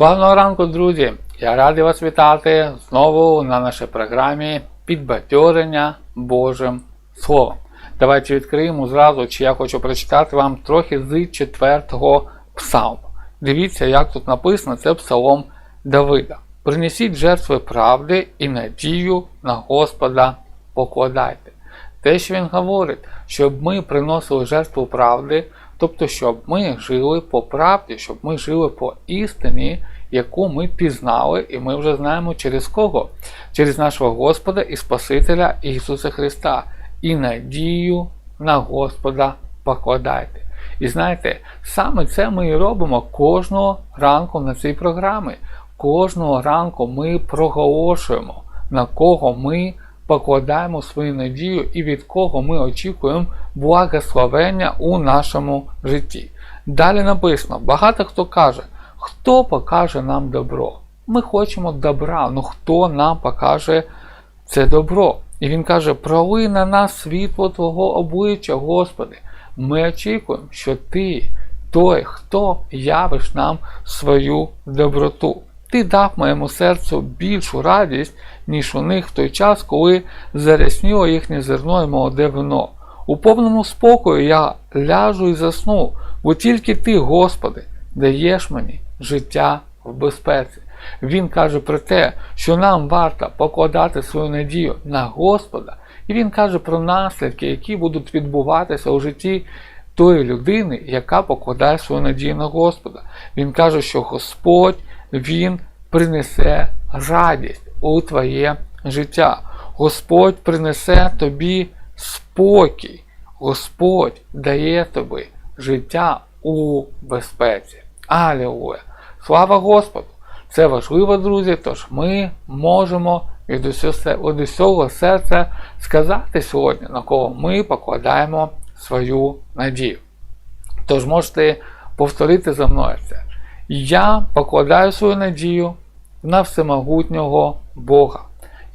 Славного ранку, друзі! Я радий вас вітати знову на нашій програмі підбадьорення Божим Словом. Давайте відкриємо зразу, чи я хочу прочитати вам трохи з 4-го псалму. Дивіться, як тут написано, це псалом Давида. Принесіть жертви правди і надію на Господа покладайте. Те, що він говорить, щоб ми приносили жертву правди, тобто, щоб ми жили по правді, щоб ми жили по істині, яку ми пізнали, і ми вже знаємо через кого? Через нашого Господа і Спасителя Ісуса Христа. І надію на Господа покладайте. І знаєте, саме це ми і робимо кожного ранку на цій програмі. Кожного ранку ми проголошуємо, на кого ми покладаємо свою надію і від кого ми очікуємо благословення у нашому житті. Далі написано: багато хто каже, хто покаже нам добро. Ми хочемо добра, ну хто нам покаже це добро? І він каже: проли на нас світло Твого обличчя, Господи. Ми очікуємо, що Ти, той, хто явиш нам свою доброту. Ти дав моєму серцю більшу радість, ніж у них в той час, коли зарясніло їхнє зерно і молоде вино. У повному спокою я ляжу і засну, бо тільки ти, Господи, даєш мені життя в безпеці. Він каже про те, що нам варто покладати свою надію на Господа, і він каже про наслідки, які будуть відбуватися у житті тої людини, яка покладає свою надію на Господа. Він каже, що Господь Він принесе радість у твоє життя. Господь принесе тобі спокій. Господь дає тобі життя у безпеці. Алілуя! Слава Господу! Це важливо, друзі, тож ми можемо від усього, серця сказати сьогодні, на кого ми покладаємо свою надію. Тож можете повторити за мною це. Я покладаю свою надію на всемогутнього Бога.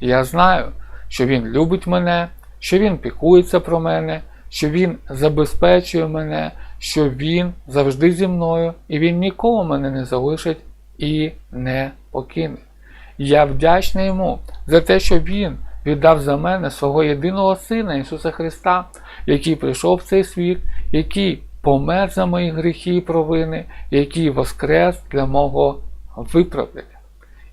Я знаю, що Він любить мене, що Він пікується про мене, що Він забезпечує мене, що Він завжди зі мною, і Він ніколи мене не залишить і не покине. Я вдячний йому за те, що Він віддав за мене свого єдиного Сина Ісуса Христа, який прийшов в цей світ, який помер за мої гріхи і провини, який воскрес для мого виправдання.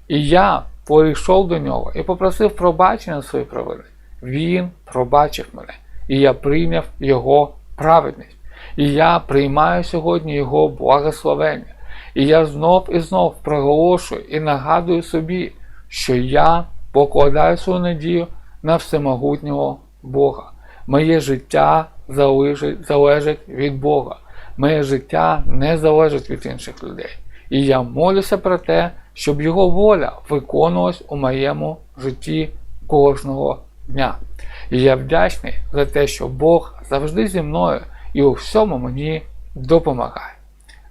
І я прийшов до нього і попросив пробачення за свої провини. Він пробачив мене, і я прийняв Його праведність. І я приймаю сьогодні Його благословення. І я знов і знов проголошую і нагадую собі, що я покладаю свою надію на всемогутнього Бога. Моє життя залежить, від Бога. Моє життя не залежить від інших людей. І я молюся про те, щоб Його воля виконувалась у моєму житті кожного дня. І я вдячний за те, що Бог завжди зі мною і у всьому мені допомагає.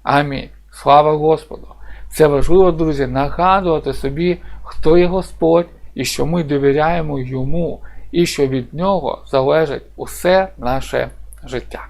Амінь. Слава Господу! Це важливо, друзі, нагадувати собі, хто є Господь і що ми довіряємо Йому, і що від Нього залежить усе наше життя.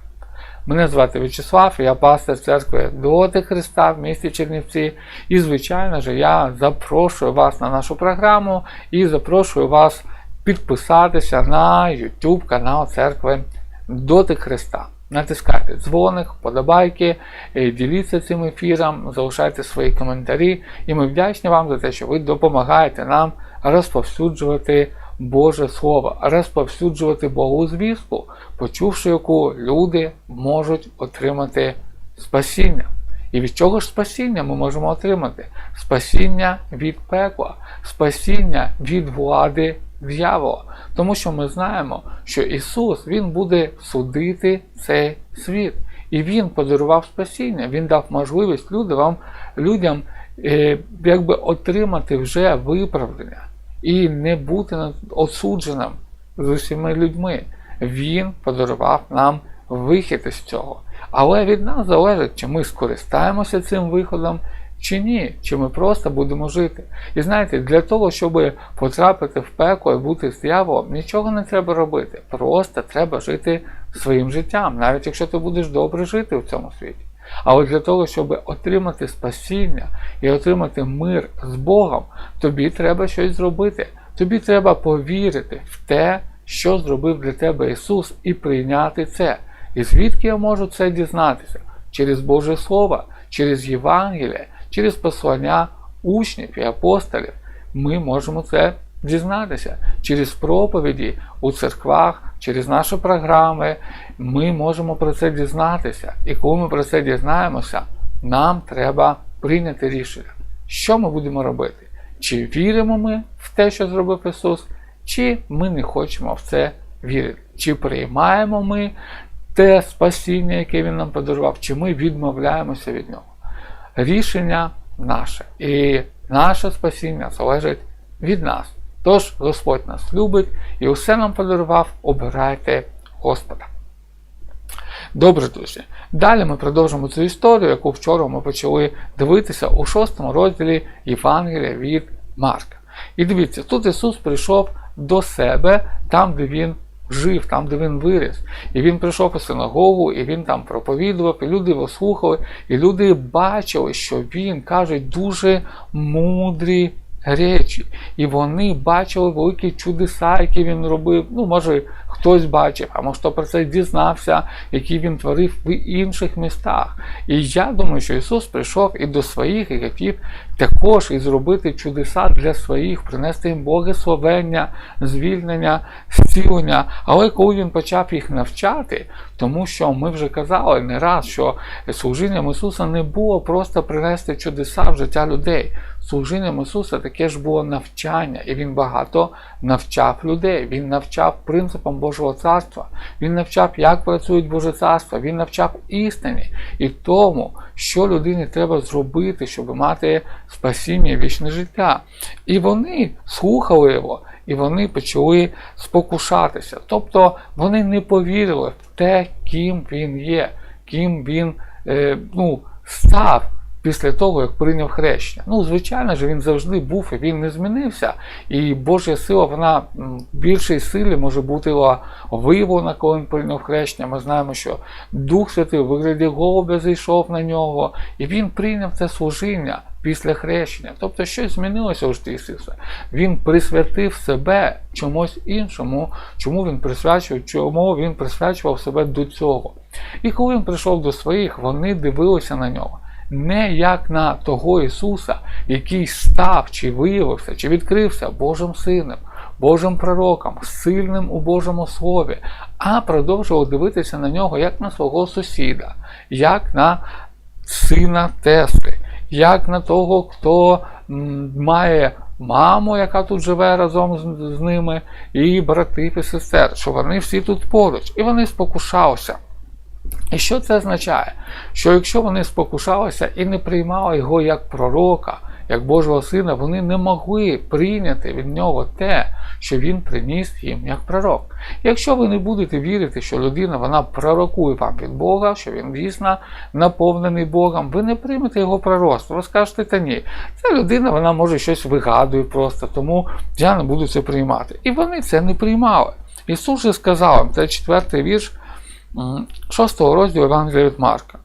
Мене звати В'ячеслав, я пастор церкви Доти Христа в місті Чернівці. І, звичайно ж, я запрошую вас на нашу програму і запрошую вас підписатися на YouTube канал церкви Доти Христа. Натискайте дзвоник, вподобайки, діліться цим ефіром, залишайте свої коментарі. І ми вдячні вам за те, що ви допомагаєте нам розповсюджувати Боже Слово, розповсюджувати Богу звістку, почувши яку люди можуть отримати спасіння. І від чого ж спасіння ми можемо отримати? Спасіння від пекла, спасіння від влади дьявола. Тому що ми знаємо, що Ісус Він буде судити цей світ. І Він подарував спасіння, Він дав можливість людям, людям е, якби отримати вже виправдання і не бути осудженим з усіма людьми. Він подарував нам вихід із цього. Але від нас залежить, чи ми скористаємося цим виходом, чи ні, чи ми просто будемо жити. І знаєте, для того, щоб потрапити в пекло і бути з дияволом, нічого не треба робити. Просто треба жити своїм життям, навіть якщо ти будеш добре жити в цьому світі. Але для того, щоб отримати спасіння і отримати мир з Богом, тобі треба щось зробити. Тобі треба повірити в те, що зробив для тебе Ісус, і прийняти це. І звідки я можу це дізнатися? Через Боже Слово, через Євангеліє, через послання учнів і апостолів. Ми можемо це дізнатися через проповіді у церквах, через наші програми. Ми можемо про це дізнатися. І коли ми про це дізнаємося, нам треба прийняти рішення, що ми будемо робити. Чи віримо ми в те, що зробив Ісус, чи ми не хочемо в це вірити, чи приймаємо ми те спасіння, яке Він нам подарував, чи ми відмовляємося від нього. Рішення наше. І наше спасіння залежить від нас. Тож Господь нас любить і усе нам подарував, обирайте Господа. Добре, друзі. Далі ми продовжимо цю історію, яку вчора ми почали дивитися у шостому розділі Євангелія від Марка. І дивіться, тут Ісус прийшов до себе там, де Він жив, там, де він виріс. І він прийшов у синагогу, і він там проповідував, і люди його слухали, і люди бачили, що він каже дуже мудрі речі. І вони бачили великі чудеса, які він робив. Ну, може, хтось бачив, а може хто про це дізнався, які він творив в інших містах. І я думаю, що Ісус прийшов і до своїх і хотів також і зробити чудеса для своїх, принести їм благословення, звільнення, зцілення. Але коли він почав їх навчати, тому що ми вже казали не раз, що служінням Ісуса не було просто принести чудеса в життя людей. Служінням Ісуса таке ж було навчання, і Він багато навчав людей. Він навчав принципам Божого царства, він навчав, як працюють Боже царство, він навчав істині і тому, що людині треба зробити, щоб мати спасіння і вічне життя. І вони слухали його, і вони почали спокушатися. Тобто вони не повірили в те, ким він є, ким він е, ну, став після того, як прийняв хрещення. Ну, звичайно ж, він завжди був і він не змінився. І Божа сила, вона в більшій силі може бути виявлена, коли він прийняв хрещення. Ми знаємо, що Дух Святий у вигляді голубя зайшов на нього, і він прийняв це служіння. Після хрещення, тобто щось змінилося у житті Ісуса. Він присвятив себе чомусь іншому, чому він присвячував, чому він присвячував себе до цього. І коли він прийшов до своїх, вони дивилися на нього не як на того Ісуса, який став, чи виявився, чи відкрився Божим Сином, Божим пророком, сильним у Божому Слові, а продовжував дивитися на нього як на свого сусіда, як на сина Тесли, як на того, хто має маму, яка тут живе разом з, з ними, і братів і сестер, що вони всі тут поруч, і вони спокушалися. І що це означає? Що якщо вони спокушалися і не приймали його як пророка, як Божого Сина, вони не могли прийняти від нього те, що він приніс їм як пророк. Якщо ви не будете вірити, що людина вона пророкує вам від Бога, що він дійсно наповнений Богом, ви не приймете його пророцтво. Ви скажете, та ні, ця людина вона може щось вигадує просто, тому я не буду це приймати. І вони це не приймали. Ісус же сказав, це четвертий вірш. 6 розділу Евангелія від Марка.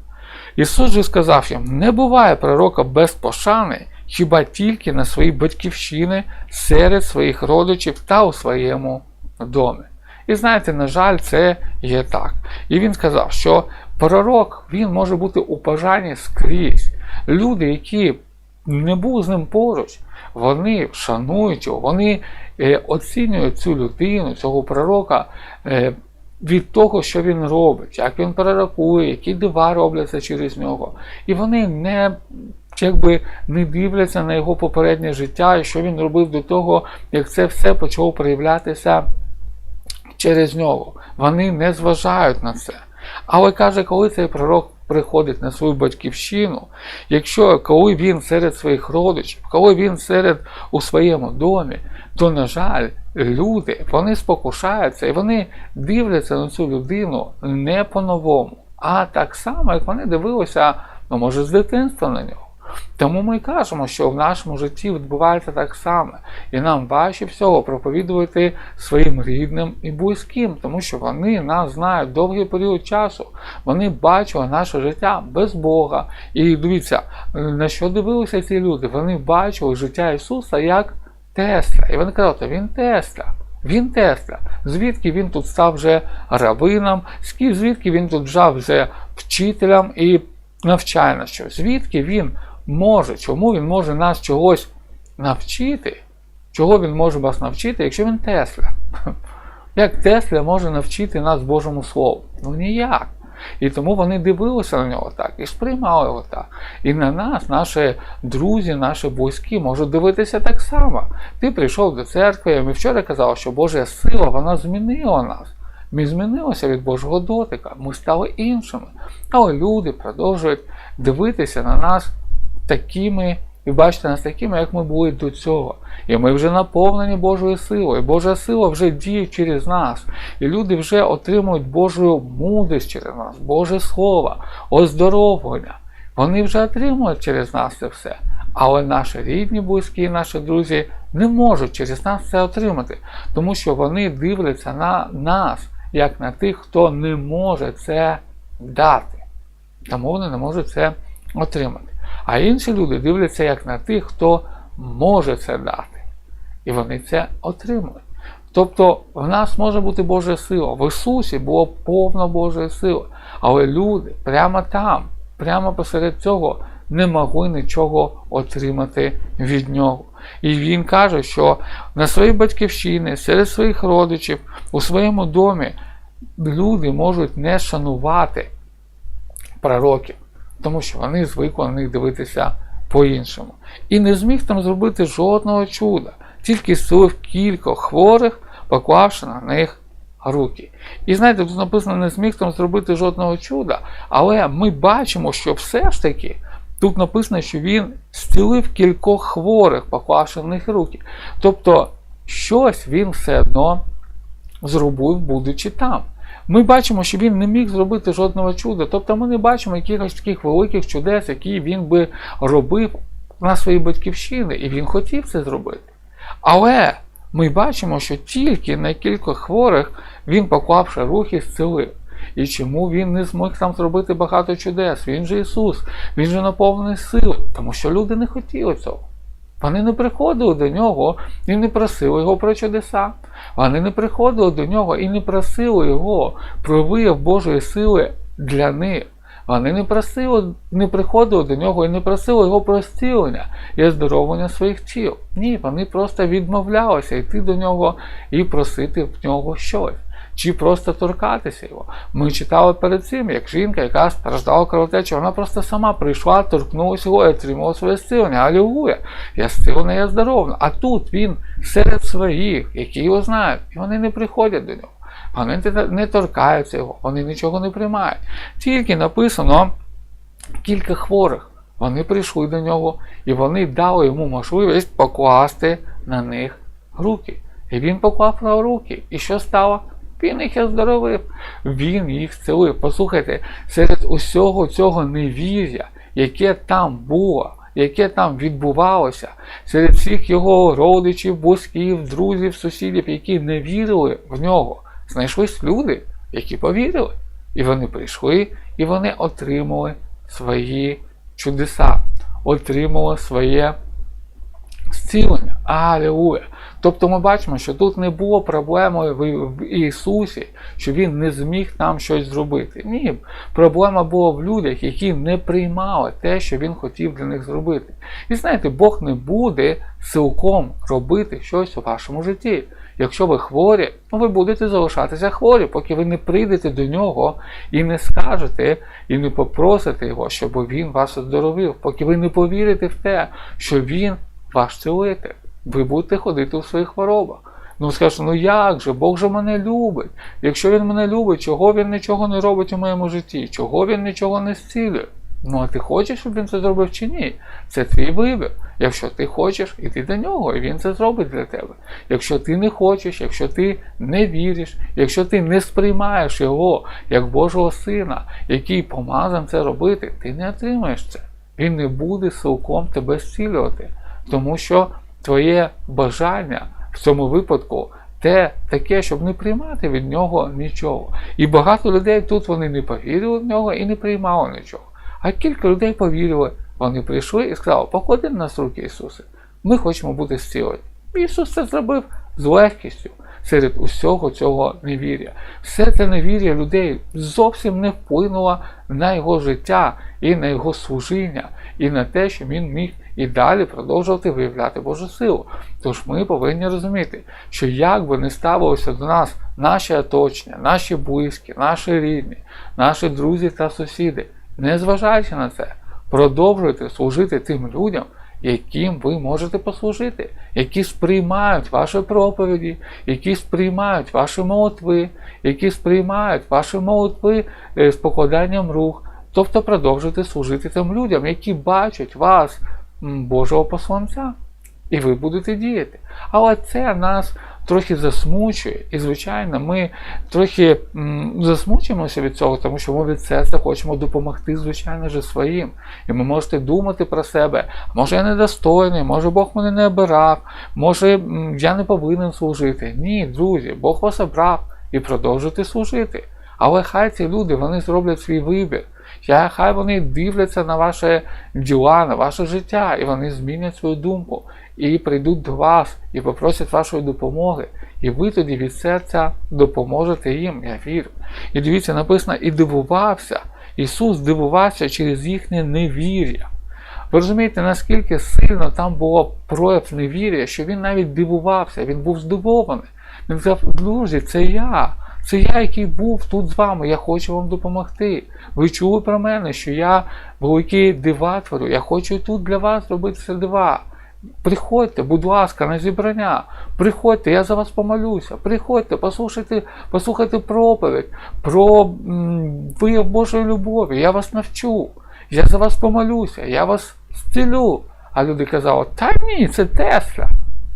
Ісус же сказав їм: не буває пророка без пошани, хіба тільки на своїй батьківщині, серед своїх родичів та у своєму домі. І знаєте, на жаль, це є так. І він сказав, що пророк він може бути у бажанні скрізь. Люди, які не були з ним поруч, вони шанують його, вони е, оцінюють цю людину, цього пророка е, від того, що він робить, як він пророкує, які дива робляться через нього. І вони не якби не дивляться на його попереднє життя і що він робив до того, як це все почало проявлятися через нього. Вони не зважають на це. Але каже, коли цей пророк приходить на свою батьківщину, якщо коли він серед своїх родичів, коли він серед у своєму домі, то, на жаль, люди вони спокушаються і вони дивляться на цю людину не по-новому, а так само, як вони дивилися, ну, може, з дитинства на нього. Тому ми кажемо, що в нашому житті відбувається так само, і нам важче всього проповідувати своїм рідним і близьким, тому що вони нас знають довгий період часу. Вони бачили наше життя без Бога. І дивіться, на що дивилися ці люди? Вони бачили життя Ісуса як Тесла. І вони казали, він Тесла. Він Тесла. Звідки він тут став вже равином, звідки він тут вже вчителем і навчає щось. Звідки він може, чому він може нас чогось навчити? Чого він може вас навчити, якщо він Тесла? Як Тесла може навчити нас Божому Слову? Ну ніяк. І тому вони дивилися на нього так і сприймали його так. І на нас, наші друзі, наші близькі можуть дивитися так само. Ти прийшов до церкви, і ми вчора казали, що Божа сила вона змінила нас. Ми змінилися від Божого дотика, ми стали іншими. Але люди продовжують дивитися на нас такими і бачити нас такими, як ми були до цього. І ми вже наповнені Божою силою. Божа сила вже діє через нас. І люди вже отримують Божу мудрість через нас, Боже Слово, оздоровлення. Вони вже отримують через нас це все. Але наші рідні, близькі, наші друзі не можуть через нас це отримати, тому що вони дивляться на нас, як на тих, хто не може це дати. Тому вони не можуть це отримати. А інші люди дивляться як на тих, хто може це дати. І вони це отримують. Тобто в нас може бути Божа сила. В Ісусі було повно Божої сили. Але люди прямо там, прямо посеред цього, не могли нічого отримати від нього. І він каже, що на своїй батьківщині, серед своїх родичів, у своєму домі люди можуть не шанувати пророків тому що вони звикли на них дивитися по-іншому. І не зміг там зробити жодного чуда, тільки зцілив кількох хворих, поклавши на них руки. І знаєте, тут написано, не зміг там зробити жодного чуда, але ми бачимо, що все ж таки. Тут написано, що він зцілив кількох хворих, поклавши на них руки. Тобто, щось він все одно зробив, будучи там. Ми бачимо, що він не міг зробити жодного чуда. Тобто ми не бачимо якихось таких великих чудес, які він би робив на своїй батьківщині, і він хотів це зробити. Але ми бачимо, що тільки на кілька хворих він, поклавши рухи, зцілив. І чому він не зміг там зробити багато чудес? Він же Ісус, він же наповнений сил, тому що люди не хотіли цього. Вони не приходили до нього і не просили його про чудеса. Вони не приходили до нього і не просили його про вияв Божої сили для них. Вони не просили, не приходили до нього і не просили його про зцілення і оздоровлення своїх тіл. Ні, вони просто відмовлялися йти до нього і просити в нього щось чи просто торкатися його. Ми читали перед цим, як жінка, яка страждала кровотечу, вона просто сама прийшла, торкнулася його і отримала своє зцілення. Алілуя! Я зцілена, я здоровна. А тут він серед своїх, які його знають, і вони не приходять до нього. Вони не торкаються його, вони нічого не приймають. Тільки написано кілька хворих. Вони прийшли до нього і вони дали йому можливість покласти на них руки. І він поклав на руки. І що стало? Він їх оздоровив, він їх зцілив. Послухайте, серед усього цього невір'я, яке там було, яке там відбувалося, серед всіх його родичів, близьків, друзів, сусідів, які не вірили в нього, знайшлись люди, які повірили. І вони прийшли, і вони отримали свої чудеса, отримали своє зцілення. Алілуя! Тобто ми бачимо, що тут не було проблеми в Ісусі, що Він не зміг нам щось зробити. Ні, проблема була в людях, які не приймали те, що Він хотів для них зробити. І знаєте, Бог не буде цілком робити щось у вашому житті. Якщо ви хворі, ну ви будете залишатися хворі, поки ви не прийдете до нього і не скажете, і не попросите його, щоб він вас оздоровив, поки ви не повірите в те, що він ваш цілитель ви будете ходити у своїх хворобах. Ну скажете, ну як же, Бог же мене любить. Якщо він мене любить, чого він нічого не робить у моєму житті? Чого він нічого не зцілює? Ну, а ти хочеш, щоб він це зробив чи ні? Це твій вибір. Якщо ти хочеш, іди до нього, і він це зробить для тебе. Якщо ти не хочеш, якщо ти не віриш, якщо ти не сприймаєш його як Божого Сина, який помазан це робити, ти не отримаєш це. він не буде силком тебе зцілювати, тому що твоє бажання в цьому випадку те таке, щоб не приймати від нього нічого. І багато людей тут вони не повірили в нього і не приймали нічого. А кілька людей повірили, вони прийшли і сказали, поклади на нас руки Ісусе, ми хочемо бути зцілені. Ісус це зробив з легкістю серед усього цього невір'я. Все це невір'я людей зовсім не вплинуло на його життя і на його служіння, і на те, що він міг і далі продовжувати виявляти Божу силу. Тож ми повинні розуміти, що як би не ставилося до нас наші оточення, наші близькі, наші рідні, наші друзі та сусіди, незважаючи на це, продовжуйте служити тим людям яким ви можете послужити, які сприймають ваші проповіді, які сприймають ваші молитви, які сприймають ваші молитви з покладанням рук, тобто продовжуйте служити тим людям, які бачать вас, Божого посланця, і ви будете діяти. Але це нас трохи засмучує. І, звичайно, ми трохи засмучуємося від цього, тому що ми від серця хочемо допомогти, звичайно ж, своїм. І ви можете думати про себе, може я недостойний, може Бог мене не обирав, може я не повинен служити. Ні, друзі, Бог вас обрав і продовжуйте служити. Але хай ці люди вони зроблять свій вибір. Я, Хай вони дивляться на ваше діла, на ваше життя, і вони змінять свою думку, і прийдуть до вас, і попросять вашої допомоги. І ви тоді від серця допоможете їм, я вірю. І дивіться, написано, і дивувався. Ісус дивувався через їхнє невір'я. Ви розумієте, наскільки сильно там було прояв невір'я, що він навіть дивувався, він був здивований. Він сказав, друзі, це я. Це я, який був тут з вами, я хочу вам допомогти. Ви чули про мене, що я великий дива творю, я хочу тут для вас робити це дива. Приходьте, будь ласка, на зібрання. Приходьте, я за вас помолюся. Приходьте, послухайте послухайте проповідь про вияв Божої любові. Я вас навчу. Я за вас помолюся, я вас зцілю. А люди казали, та ні, це Тесла.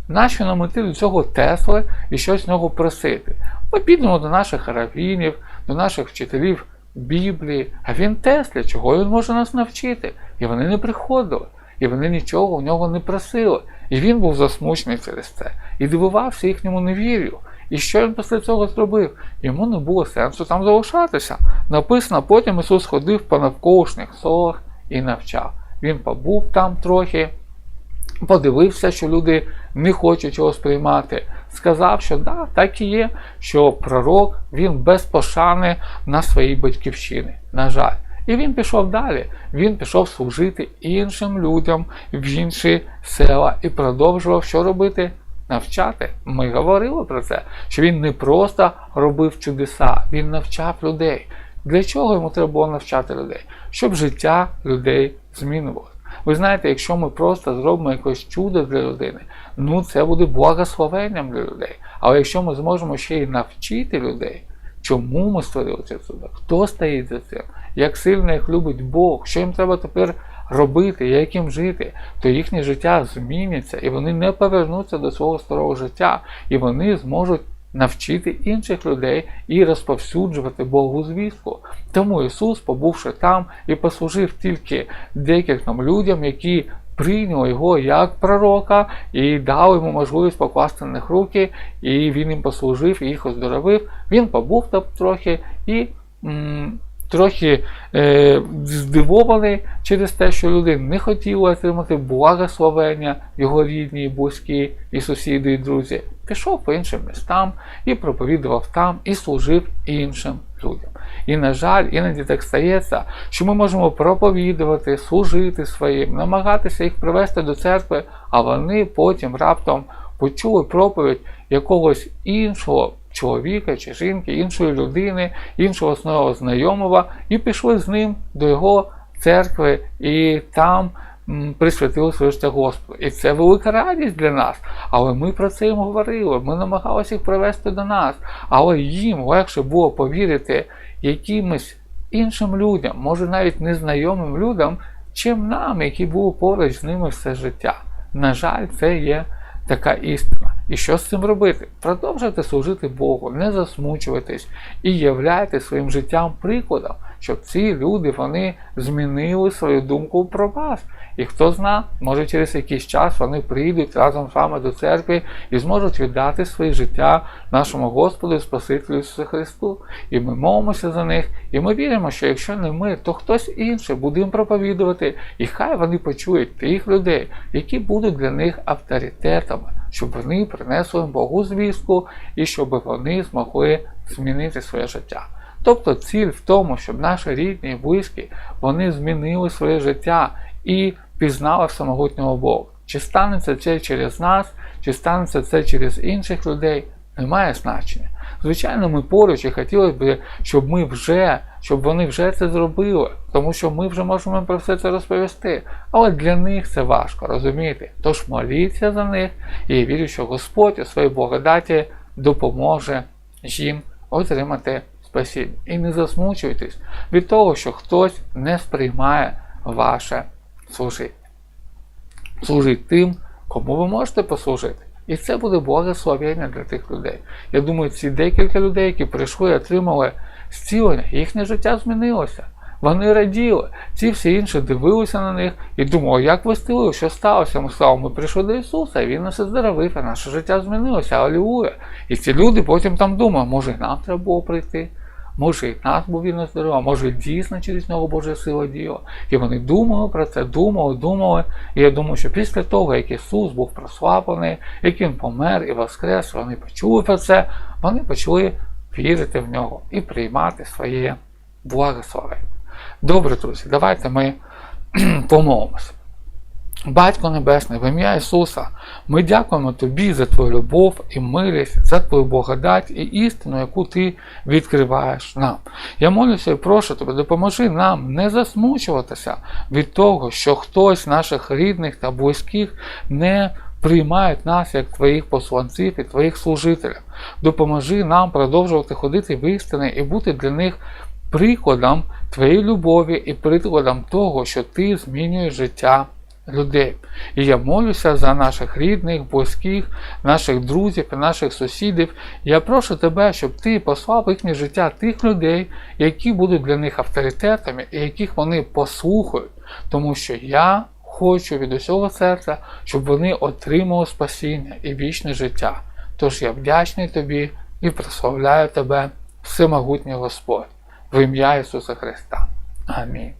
Нащо нам іти до цього Тесли і щось з нього просити? Ми підемо до наших равінів, до наших вчителів Біблії, а він Тесля, чого він може нас навчити? І вони не приходили, і вони нічого у нього не просили. І він був засмучений через це і дивувався їхньому невір'ю. І що він після цього зробив? Йому не було сенсу там залишатися. Написано, потім Ісус ходив по навколишніх селах і навчав. Він побув там трохи подивився, що люди не хочуть його сприймати. Сказав, що да, так і є, що пророк він без пошани на своїй батьківщині. На жаль. І він пішов далі. Він пішов служити іншим людям в інші села і продовжував що робити? Навчати. Ми говорили про це, що він не просто робив чудеса, він навчав людей. Для чого йому треба було навчати людей? Щоб життя людей змінювалося. Ви знаєте, якщо ми просто зробимо якесь чудо для людини, ну це буде благословенням для людей. Але якщо ми зможемо ще й навчити людей, чому ми створили це чудо, хто стоїть за цим, як сильно їх любить Бог, що їм треба тепер робити, як їм жити, то їхнє життя зміниться, і вони не повернуться до свого старого життя, і вони зможуть навчити інших людей і розповсюджувати Богу звістку. Тому Ісус, побувши там і послужив тільки декільком людям, які прийняли його як пророка і дали йому можливість покласти на них руки, і він їм послужив, і їх оздоровив. Він побув там трохи і. Трохи е, здивований через те, що люди не хотіли отримати благословення його рідні, близькі, і сусіди, і друзі пішов по іншим містам і проповідував там, і служив іншим людям. І, на жаль, іноді так стається, що ми можемо проповідувати, служити своїм, намагатися їх привести до церкви, а вони потім раптом почули проповідь якогось іншого чоловіка чи жінки, іншої людини, іншого свого знайомого, і пішли з ним до його церкви, і там присвятили своє життя Господу. І це велика радість для нас. Але ми про це їм говорили, ми намагалися їх привести до нас. Але їм легше було повірити якимось іншим людям, може навіть незнайомим людям, чим нам, які були поруч з ними все життя. На жаль, це є така істина. І що з цим робити? Продовжуйте служити Богу, не засмучуватись і являйте своїм життям прикладом щоб ці люди вони змінили свою думку про вас. І хто зна, може через якийсь час вони прийдуть разом з вами до церкви і зможуть віддати своє життя нашому Господу і Спасителю Ісусу Христу. І ми молимося за них, і ми віримо, що якщо не ми, то хтось інший буде їм проповідувати, і хай вони почують тих людей, які будуть для них авторитетами, щоб вони принесли Богу звістку і щоб вони змогли змінити своє життя. Тобто ціль в тому, щоб наші рідні і близькі вони змінили своє життя і пізнали всемогутнього Бога. Чи станеться це через нас, чи станеться це через інших людей, не має значення. Звичайно, ми поруч і хотілося б, щоб ми вже, щоб вони вже це зробили, тому що ми вже можемо про все це розповісти. Але для них це важко, розумієте? Тож моліться за них і вірю, що Господь у своїй благодаті допоможе їм отримати спасіння. І не засмучуйтесь від того, що хтось не сприймає ваше служити. Служіть тим, кому ви можете послужити. І це буде благословення для тих людей. Я думаю, ці декілька людей, які прийшли і отримали зцілення, їхнє життя змінилося. Вони раділи. Ці всі інші дивилися на них і думали, як ви стили, що сталося? Ми сказали, ми прийшли до Ісуса, і Він нас оздоровив, і наше життя змінилося. Алілуя. І ці люди потім там думали, може нам треба було прийти. Може і нас був він оздоровив, може дійсно через нього Божа сила діяла. І вони думали про це, думали, думали. І я думаю, що після того, як Ісус був прославлений, як Він помер і воскрес, вони почули про це, вони почали вірити в нього і приймати своє благословення. Добре, друзі, давайте ми помолимося. Батько Небесний, в ім'я Ісуса, ми дякуємо Тобі за Твою любов і милість, за Твою благодать і істину, яку Ти відкриваєш нам. Я молюся і прошу Тебе, допоможи нам не засмучуватися від того, що хтось з наших рідних та близьких не приймають нас як Твоїх посланців і Твоїх служителів. Допоможи нам продовжувати ходити в істини і бути для них прикладом Твоєї любові і прикладом того, що Ти змінюєш життя людей. І я молюся за наших рідних, близьких, наших друзів наших сусідів. Я прошу тебе, щоб ти послав їхнє життя тих людей, які будуть для них авторитетами і яких вони послухають. Тому що я хочу від усього серця, щоб вони отримали спасіння і вічне життя. Тож я вдячний тобі і прославляю тебе, всемогутній Господь, в ім'я Ісуса Христа. Амінь.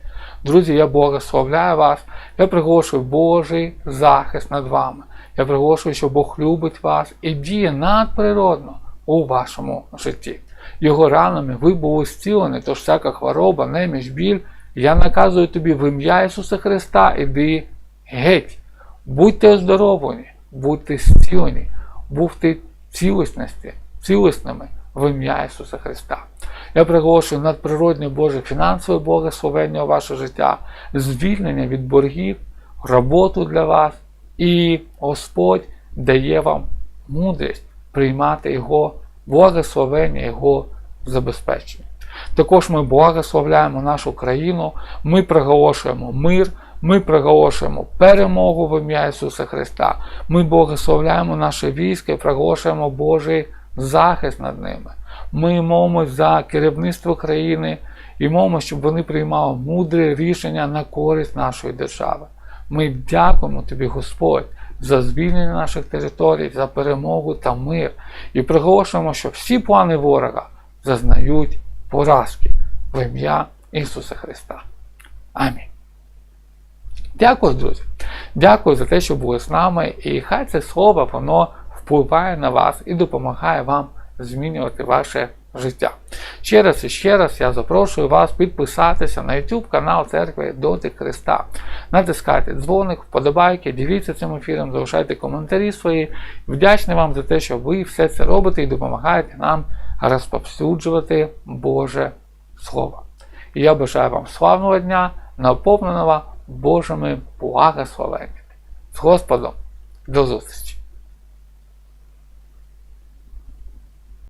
Друзі, я благословляю вас. Я приголошую Божий захист над вами. Я приголошую, що Бог любить вас і діє надприродно у вашому житті. Його ранами ви були зцілені, тож всяка хвороба, неміч, біль. Я наказую тобі в ім'я Ісуса Христа, іди геть. Будьте оздоровлені, будьте зцілені, будьте цілісності, цілісними в ім'я Ісуса Христа. Я приголошую надприродне Боже фінансове благословення у ваше життя, звільнення від боргів, роботу для вас, і Господь дає вам мудрість приймати Його благословення, Його забезпечення. Також ми благословляємо нашу країну, ми приголошуємо мир, ми приголошуємо перемогу в ім'я Ісуса Христа. Ми благословляємо наше військо і приголошуємо Божий захист над ними. Ми молимося за керівництво країни і молимося, щоб вони приймали мудре рішення на користь нашої держави. Ми дякуємо тобі, Господь, за звільнення наших територій, за перемогу та мир. І приголошуємо, що всі плани ворога зазнають поразки в ім'я Ісуса Христа. Амінь. Дякую, друзі. Дякую за те, що були з нами. І хай це слово воно впливає на вас і допомагає вам змінювати ваше життя. Ще раз і ще раз я запрошую вас підписатися на YouTube канал Церкви Дотик Христа. Натискайте дзвоник, вподобайки, діліться цим ефіром, залишайте коментарі свої. Вдячний вам за те, що ви все це робите і допомагаєте нам розповсюджувати Боже Слово. І я бажаю вам славного дня, наповненого Божими благословеннями. З Господом, до зустрічі!